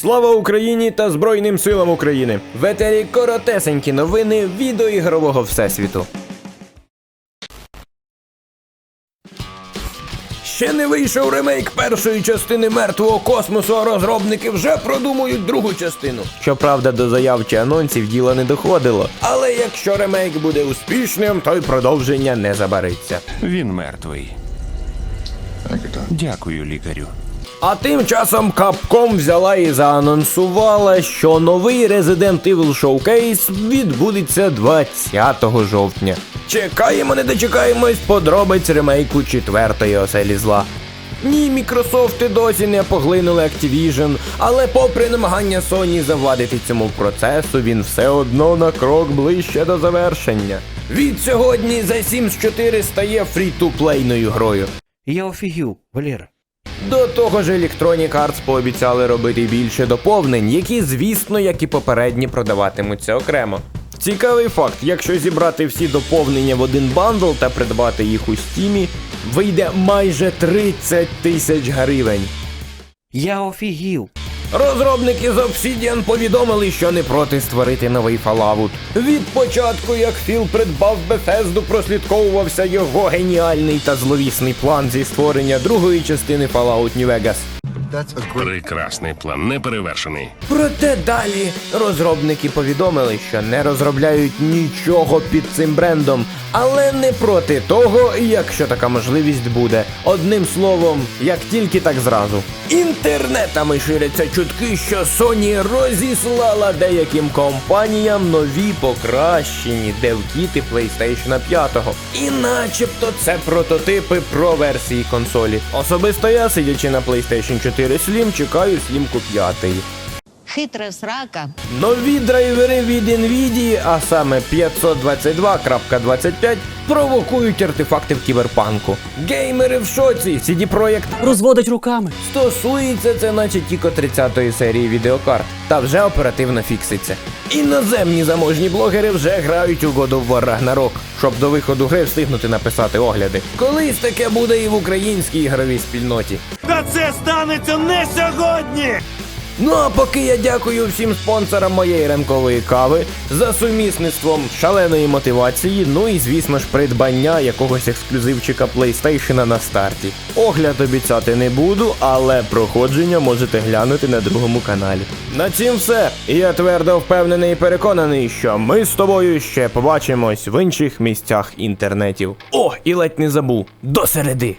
Слава Україні та Збройним силам України! В етері коротесенькі новини відеоігрового всесвіту. Ще не вийшов ремейк першої частини мертвого космосу, а розробники вже продумують другу частину. Щоправда, до заяв чи анонсів діла не доходило. Але якщо ремейк буде успішним, то й продовження не забариться. Він мертвий. Дякую, лікарю. А тим часом Capcom взяла і заанонсувала, що новий Resident Evil Showcase відбудеться 20 жовтня. Чекаємо, не дочекаємось подробиць ремейку четвертої оселі зла. Ні, Мікрософти досі не поглинули Activision, але попри намагання Sony завадити цьому процесу, він все одно на крок ближче до завершення. Від сьогодні The Sims 4 стає фрі-ту-плейною грою. Я офігів, Валера. До того ж, Electronic Arts пообіцяли робити більше доповнень, які, звісно, як і попередні, продаватимуться окремо. Цікавий факт, якщо зібрати всі доповнення в один бандл та придбати їх у стімі, вийде майже 30 тисяч гривень. Я офігів. Розробники з Obsidian повідомили, що не проти створити новий Fallout. Від початку, як Філ придбав Bethesda, прослідковувався його геніальний та зловісний план зі створення другої частини Fallout New Vegas. Прекрасний план, неперевершений. Проте далі розробники повідомили, що не розробляють нічого під цим брендом, але не проти того, якщо така можливість буде. Одним словом, як тільки так зразу. Інтернетами ширяться чутки, що Sony розіслала деяким компаніям нові покращені девкіти PlayStation 5. І начебто це прототипи про версії консолі. Особисто я, сидячи на PlayStation 4 Slim, чекаю Slimку 5. Хитра срака. Нові драйвери від Nvidia, а саме 522.25, провокують артефакти в кіберпанку. Геймери в шоці, CD Projekt Розводить руками. стосується це наче тільки 30-ї серії відеокарт, та вже оперативно фікситься. Іноземні заможні блогери вже грають у God of War Ragnarok, щоб до виходу гри встигнути написати огляди. Колись таке буде і в українській ігровій спільноті. Та це станеться не сьогодні! Ну а поки я дякую всім спонсорам моєї ранкової кави за сумісництвом шаленої мотивації, ну і звісно ж придбання якогось ексклюзивчика PlayStation на старті. Огляд обіцяти не буду, але проходження можете глянути на другому каналі. На цім все. Я твердо впевнений і переконаний, що ми з тобою ще побачимось в інших місцях інтернетів. О, і ледь не забув до середи.